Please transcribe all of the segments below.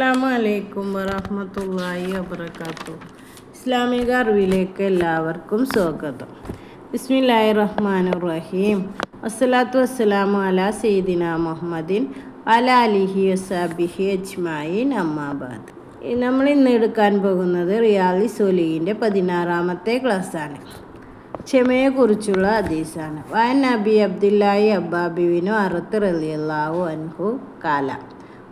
അസ്സലാമു അലൈക്കും വറഹ്മത്തുള്ളാഹി വബർക്കാത്തു ഇസ്ലാമിക അറിവിലേക്ക് എല്ലാവർക്കും സ്വാഗതം. ബിസ്മില്ലാഹി റഹ്മാൻ റഹീം. അസ്സലാത്തു വസ്സലാമു അല സെയ്ദിന മുഹമ്മദിൻ അല അലിഹി വസാബിഹി അജ്മായിൻ അമ്മാബാദ് നമ്മൾ ഇന്ന് എടുക്കാൻ പോകുന്നത് റിയാലി സോലിഹിന്റെ പതിനാറാമത്തെ ക്ലാസ്സാണ്. ക്ഷമയെക്കുറിച്ചുള്ള ഹദീസാണ്. വൻ നബി അബ്ദുല്ലായി അബ്ബാബിവിനു അറുത്ത് റലിയല്ലാഹു അൻഹു കാല.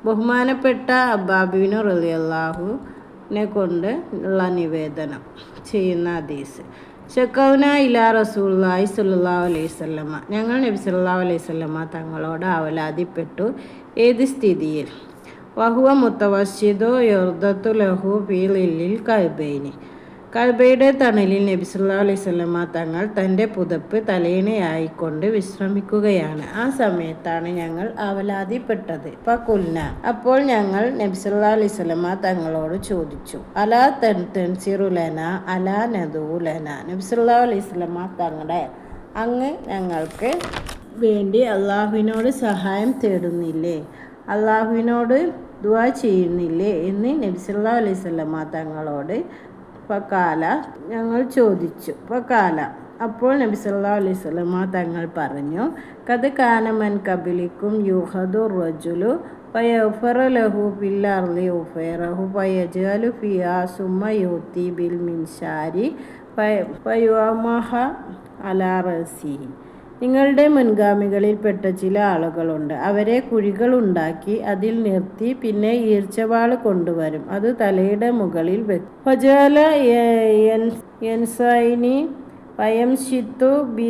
ബഹുമാനപ്പെട്ട അബ്ബാബിനു റലിയല്ലാഹുവിനെ കൊണ്ട് ഉള്ള നിവേദനം ചെയ്യുന്ന ഹദീസ്. ഷക്കൗന ഇല റസൂല്ലായി സല്ലാ അലൈഹി വസല്ലമ. ഞങ്ങൾ നബി സല്ലാ അലൈഹി വസല്ലമ തങ്ങളോട് അവലാതിപ്പെട്ടു. ഏത് സ്ഥിതിയിൽ? വഹുവ മുത്തവശിദോ യുർദത്തു ലഹു ഫീലിൽ കൽബൈനി. കൽബയുടെ തണലിൽ നബിസുല്ലാ വസല്ലമ തങ്ങൾ തന്റെ പുതപ്പ് തലേണയായിക്കൊണ്ട് വിശ്രമിക്കുകയാണ്. ആ സമയത്താണ് ഞങ്ങൾ അവലാതിപ്പെട്ടത്. പകുൽന അപ്പോൾ ഞങ്ങൾ നബിസുല്ലാ സ്വലമ തങ്ങളോട് ചോദിച്ചു അലാ തൻ തെൻസിറുലന അലാ നദൂലന നബിസുല്ലാ സ്വലമ തങ്ങളുടെ അങ്ങ് ഞങ്ങൾക്ക് വേണ്ടി അള്ളാഹുവിനോട് സഹായം തേടുന്നില്ലേ? അള്ളാഹുവിനോട് ദുവാ ചെയ്യുന്നില്ലേ? എന്ന് നബിസുല്ലാ വസല്ലമ തങ്ങളോട് ഫക്കാല ഞങ്ങൾ ചോദിച്ചു ഫക്കാല. അപ്പോൾ നബി സല്ലാ അലൈഹി സ്വലമ തങ്ങൾ പറഞ്ഞു കത് കാനമൻ കബിലിക്കും യുഹദു റജുലു പയഫറലഹു ലഹു ഫിൽ പയജലു ഫിയാ സുമ യൂത്തി ബിൽ മിൻഷാരി ഫയുമഹ അലാ റസിഹി നിങ്ങളുടെ മുൻഗാമികളിൽപ്പെട്ട ചില ആളുകളുണ്ട്. അവരെ കുഴികൾ ഉണ്ടാക്കി അതിൽ നിർത്തി പിന്നെ ഈർച്ചവാൾ കൊണ്ടുവരും. അത് തലയുടെ മുകളിൽ വെജാല യൻസൈനി പയംഷിത്തു ബി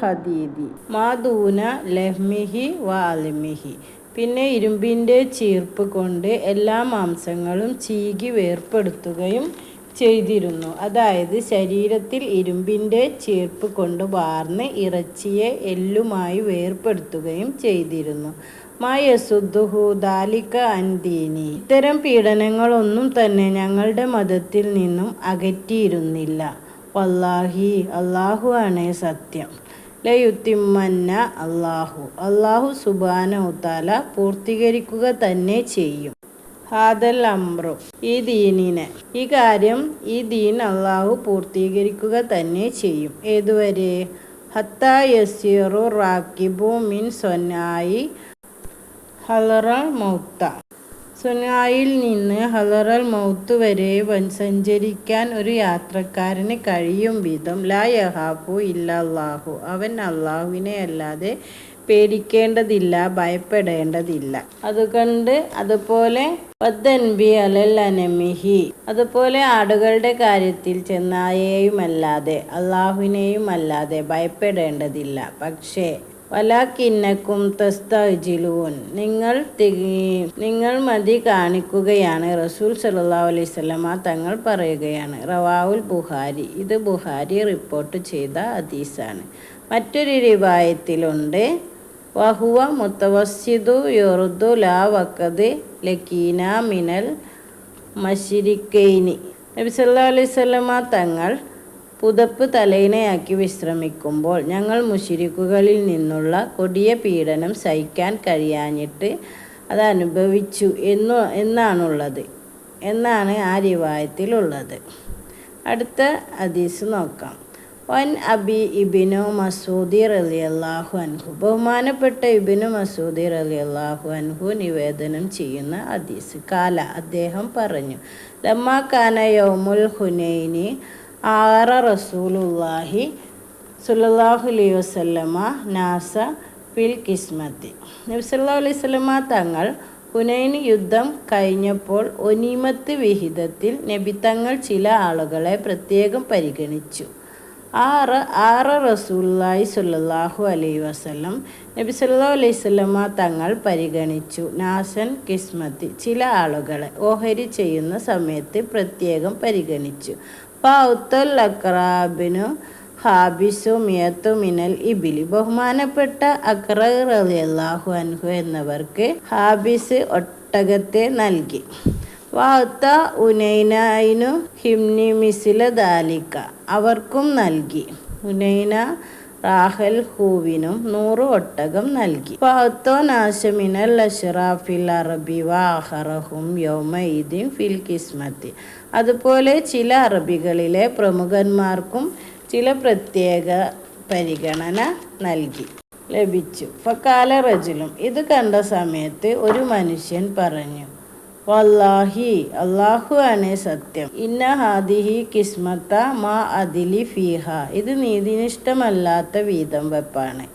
ഹദീദി. മാദൂന ലഹ്മിഹി വാലിമിഹി പിന്നെ ഇരുമ്പിന്റെ ചീർപ്പ് കൊണ്ട് എല്ലാ മാംസങ്ങളും ചീകി വേർപ്പെടുത്തുകയും ചെയ്തിരുന്നു. അതായത് ശരീരത്തിൽ ഇരുമ്പിന്റെ ചീർപ്പ് കൊണ്ട് വാർന്ന് ഇറച്ചിയെ എല്ലുമായി വേർപ്പെടുത്തുകയും ചെയ്തിരുന്നു. മായസുദ്ദുഹു അൻദീനി. ഇത്തരം പീഡനങ്ങളൊന്നും തന്നെ ഞങ്ങളുടെ മതത്തിൽ നിന്നും അകറ്റിയിരുന്നില്ല. വല്ലാഹി അള്ളാഹു ആണ് സത്യം. ലയുത്തിമ്മന്ന അള്ളാഹു അള്ളാഹു സുബാനൗത്താല പൂർത്തീകരിക്കുക തന്നെ ചെയ്യും. ഹാദൽ അമ്രു ഈ ദീനിനെ. ഈ കാര്യം ഈ ദീൻ അള്ളാഹു പൂർത്തീകരിക്കുക തന്നെ ചെയ്യും. ഏതുവരെ? ഹത്ത യസീറു റാക്കിബു മിൻ സൊന്നായി ഹലറൽ മൗത്ത. സൊനായിൽ നിന്ന് ഹലറൽ മൗത്ത് വരെ വൻ സഞ്ചരിക്കാൻ ഒരു യാത്രക്കാരന് കഴിയും വിധം. ലാ യഹാഫു ഇല്ലാഹു അവൻ അള്ളാഹുവിനെ അല്ലാതെ പേടിക്കേണ്ടതില്ല ഭയപ്പെടേണ്ടതില്ല. അതുകൊണ്ട് അതുപോലെ വദ്ദൻബി അലൽ അനമിഹി. അതുപോലെ ആടുകളുടെ കാര്യത്തിൽ ചെന്നായെയുമല്ലാതെ അള്ളാഹുവിനെയും അല്ലാതെ ഭയപ്പെടേണ്ടതില്ല. പക്ഷേ വലാക്കിന്നക്കും തസ്തജിലൂൻ. നിങ്ങൾ നിങ്ങൾ മതി കാണിക്കുകയാണ്. റസൂൽ സല്ലല്ലാഹു അലൈഹി വസല്ലമ തങ്ങൾ പറയുകയാണ്. റവാവുൽ ബുഹാരി ഇത് ബുഹാരി റിപ്പോർട്ട് ചെയ്ത ഹദീസാണ്. മറ്റൊരു റിവായത്തിലുണ്ട്. വഹുവ മുത്തവസ്സിദു യൊറുദു ലാ വക്കത് ലക്കീന മിനൽ മഷിരിക്കൈനി നബി സല്ലല്ലാഹു അലൈഹി വസല്ലമ തങ്ങൾ പുതപ്പ് തലയിണയാക്കി വിശ്രമിക്കുമ്പോൾ ഞങ്ങൾ മുഷിരിക്കുകളിൽ നിന്നുള്ള കൊടിയ പീഡനം സഹിക്കാൻ കഴിയാഞ്ഞിട്ട് അത് അനുഭവിച്ചു എന്നു എന്നാണുള്ളത്. എന്നാണ് ആ റിവായത്തിലുള്ളത്. അടുത്ത ഹദീസ് നോക്കാം. വൻ അബി ഇബിനു മസൂദി റലിയല്ലാഹു അൻഹു. ബഹുമാനപ്പെട്ട ഇബിനു മസൂദി റലിയല്ലാഹു അൻഹു നിവേദനം ചെയ്യുന്ന അദീസ് കാല അദ്ദേഹം പറഞ്ഞു ലമ്മാ കാന യൗമുൽ ഹുനൈനി ആറ റസൂലുല്ലാഹി സുല്ലാഹു അലൈഹി വസല്ലമ നാസ ഫിൽ കിസ്മത്തി. നബി സല്ലല്ലാഹു അലൈഹി വസല്ലമ തങ്ങൾ ഹുനൈൻ യുദ്ധം കഴിഞ്ഞപ്പോൾ ഒനീമത്ത് വിഹിതത്തിൽ നബി തങ്ങൾ ചില ആളുകളെ പ്രത്യേകം പരിഗണിച്ചു. ആറ് ആറ് റസൂല്ലായി സുല്ലാഹു അലൈഹി വസല്ലം നബി സല്ലാ അലൈഹി സ്വലമ തങ്ങൾ പരിഗണിച്ചു. നാസൻ കിസ്മത്തി ചില ആളുകളെ ഓഹരി ചെയ്യുന്ന സമയത്ത് പ്രത്യേകം പരിഗണിച്ചു. പൗത്തൽ അക്രാബിനു ഹാബിസു മിയത്തു മിനൽ ഇബിലി. ബഹുമാനപ്പെട്ട അക്ര റളിയല്ലാഹു അൻഹു എന്നവർക്ക് ഹാബിസ് ഒട്ടകത്തെ നൽകി. വാത്ത ഉനൈനു ഹിംനി മിസില ദാലിക്ക അവർക്കും നൽകി. ഉനൈന റാഹൽ ഹൂവിനും നൂറ് ഒട്ടകം നൽകി. ഫഅത്തോ നാശമിനൽ അഷ്റാഫിൽ അറബി വാഹറഹും യൗമഇദിൻ ഫിൽ കിസ്മത്തി. അതുപോലെ ചില അറബികളിലെ പ്രമുഖന്മാർക്കും ചില പ്രത്യേക പരിഗണന നൽകി. ലഭിച്ചു. ഫക്കാല റജുലും ഇത് കണ്ട സമയത്ത് ഒരു മനുഷ്യൻ പറഞ്ഞു വല്ലാഹി അള്ളാഹു ആണ് സത്യം. ഇന്ന ഹാദിഹി കിസ്മത്ത മാ അതിലി ഫീഹ. ഇത് നീതിനിഷ്ടമല്ലാത്ത വീതം വെപ്പാണ്.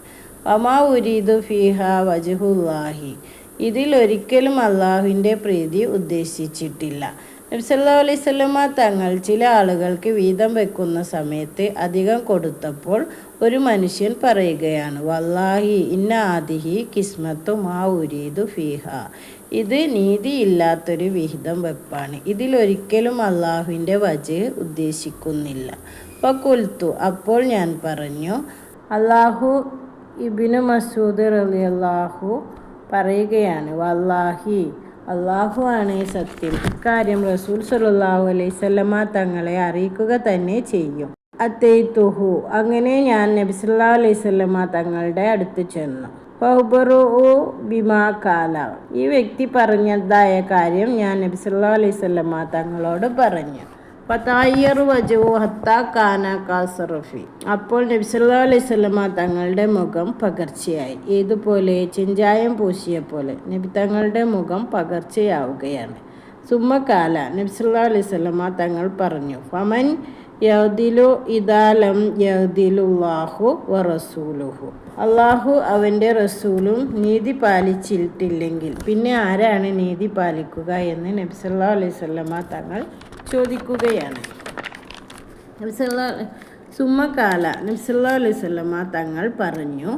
അമാ ഉരീദു ഫീഹ വജുഹുല്ലാഹി. ഇതിൽ ഒരിക്കലും അള്ളാഹുവിന്റെ പ്രീതി ഉദ്ദേശിച്ചിട്ടില്ല. നബ്സല്ലാ അലൈവല്ലമ്മ തങ്ങൾ ചില ആളുകൾക്ക് വീതം വെക്കുന്ന സമയത്ത് അധികം കൊടുത്തപ്പോൾ ഒരു മനുഷ്യൻ പറയുകയാണ് വല്ലാഹി ഇന്ന ആദിഹി കിസ്മത്തു മാ ഉരീതു ഫീഹ. ഇത് നീതിയില്ലാത്തൊരു വിഹിതം വെപ്പാണ്. ഇതിലൊരിക്കലും അള്ളാഹുവിന്റെ വജ് ഉദ്ദേശിക്കുന്നില്ല. അപ്പോൾ കുൽത്തു അപ്പോൾ ഞാൻ പറഞ്ഞു അള്ളാഹു ഇബിനു മസൂദ് റലി അള്ളാഹു പറയുകയാണ് വല്ലാഹി അള്ളാഹു ആണ് സത്യം. ഇക്കാര്യം റസൂൽ സലാഹു അലൈസല്ലമ്മ തങ്ങളെ അറിയിക്കുക തന്നെ ചെയ്യും. അത്തേത്തുഹു അങ്ങനെ ഞാൻ നബിസല്ലാ അലൈസല്ലമ്മ തങ്ങളുടെ അടുത്ത് ചെന്നു. ഫൗബറു ബിമാ കാല. ഈ വ്യക്തി പറഞ്ഞതായ കാര്യം ഞാൻ നബിസല്ലാ അലൈസല്ലമ്മ തങ്ങളോട് പറഞ്ഞു. അപ്പോൾ നബ്സല്ലാ തങ്ങളുടെ മുഖം പകർച്ചയായി. ഏതുപോലെ? ചിഞ്ചായം പൂശിയ പോലെ നബി തങ്ങളുടെ മുഖം പകർച്ചയാവുകയാണ്. സുമ്മക്കാല നബ്സല്ലാ അലൈഹി സ്വലമ തങ്ങൾ പറഞ്ഞു ഫമൻ യഹദിലു ഇദാലം യൗദിലുല്ലാഹു വ റസൂലുഹു അള്ളാഹു അവന്റെ റസൂലും നീതി പാലിച്ചിട്ടില്ലെങ്കിൽ പിന്നെ ആരാണ് നീതി പാലിക്കുക എന്ന് നബ്സല്ലാ അലൈവല്ലമ്മ തങ്ങൾ ചോദിക്കുകയാണ്. നബ്സല്ലാ സുമ്മക്കാല നബ്സല്ലാ അലൈവല്ലമ്മ തങ്ങൾ പറഞ്ഞു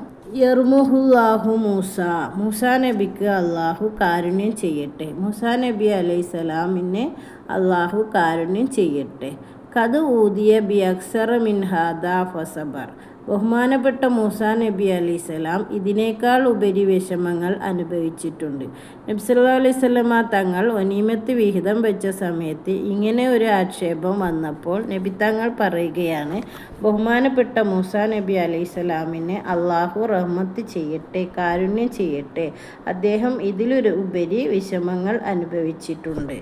യർമുഹുല്ലാഹു മൂസ മൂസ നബിക്ക് അള്ളാഹു കാരുണ്യം ചെയ്യട്ടെ. മൂസ നബി അലൈഹി സ്വലാമിനെ അള്ളാഹു കാരുണ്യം ചെയ്യട്ടെ. കത് ഊതിയ ബി അക്സറ മിൻ ഹാദ ഫസബർ. ബഹുമാനപ്പെട്ട മൂസ നബി അലി സ്വലാം ഇതിനേക്കാൾ ഉപരി വിഷമങ്ങൾ അനുഭവിച്ചിട്ടുണ്ട്. നബ്സല്ലാ അലൈഹി സ്വലമ തങ്ങൾ ഒനീമത്ത് വിഹിതം വെച്ച സമയത്ത് ഇങ്ങനെ ഒരു ആക്ഷേപം വന്നപ്പോൾ നബി തങ്ങൾ പറയുകയാണ് ബഹുമാനപ്പെട്ട മൂസ നബി അലൈഹി സ്വലാമിനെ അള്ളാഹു റഹ്മത്ത് ചെയ്യട്ടെ കാരുണ്യം ചെയ്യട്ടെ. അദ്ദേഹം ഇതിലൊരു ഉപരി വിഷമങ്ങൾ അനുഭവിച്ചിട്ടുണ്ട്.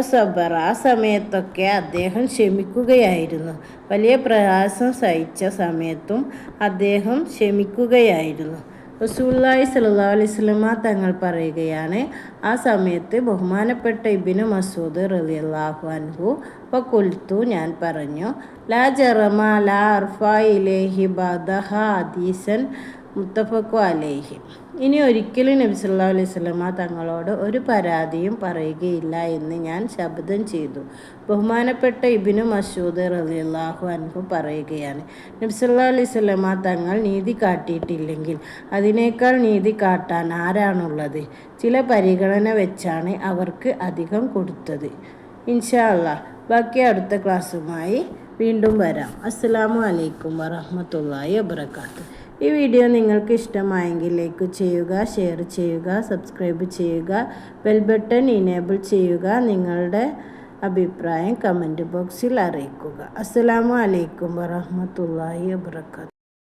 സബർ ആ സമയത്തൊക്കെ അദ്ദേഹം ക്ഷമിക്കുകയായിരുന്നു. വലിയ പ്രയാസം സഹിച്ച സമയത്തും അദ്ദേഹം ക്ഷമിക്കുകയായിരുന്നു. റസൂല്ലായി സല്ലാ അലൈസ്ലമ തങ്ങൾ പറയുകയാണ് ആ സമയത്ത് ബഹുമാനപ്പെട്ട ഇബിന് മസൂദ് റലിയല്ലാഹു അൻഹു അപ്പോൾ കൊലുത്തു ഞാൻ പറഞ്ഞു ലാ ജറമ ലാ അർഫ ഇലേഹി ബദഹ അദീസൻ മുത്തഫക്കു അലേഹി. ഇനി ഒരിക്കലും നബി സല്ലാ അലൈഹി സ്വലമ തങ്ങളോട് ഒരു പരാതിയും പറയുകയില്ല എന്ന് ഞാൻ ശബ്ദം ചെയ്തു. ബഹുമാനപ്പെട്ട ഇബിനു മസൂദ് റലിയല്ലാഹു അൻഹു പറയുകയാണ് നബി സല്ലാ അലൈഹി സ്വലമ തങ്ങൾ നീതി കാട്ടിയിട്ടില്ലെങ്കിൽ അതിനേക്കാൾ നീതി കാട്ടാൻ ആരാണുള്ളത്? ചില പരിഗണന വെച്ചാണ് അവർക്ക് അധികം കൊടുത്തത്. ഇൻഷാ അല്ലാ ബാക്കി അടുത്ത ക്ലാസ്സുമായി വീണ്ടും വരാം. അസ്സാം വലൈക്കും വറഹമത്തല്ലാഹി വാബർക്കാത്തു ഈ വീഡിയോ നിങ്ങൾക്ക് ഇഷ്ടമായെങ്കിൽ ലൈക്ക് ചെയ്യുക ഷെയർ ചെയ്യുക സബ്സ്ക്രൈബ് ചെയ്യുക ബെൽ ബട്ടൺ ഇനേബിൾ ചെയ്യുക നിങ്ങളുടെ അഭിപ്രായം കമന്റ് ബോക്സിൽ അറിയിക്കുക. അസ്സാം വലൈക്കും വറഹമത്തല്ലാഹി വാബർക്കാത്തു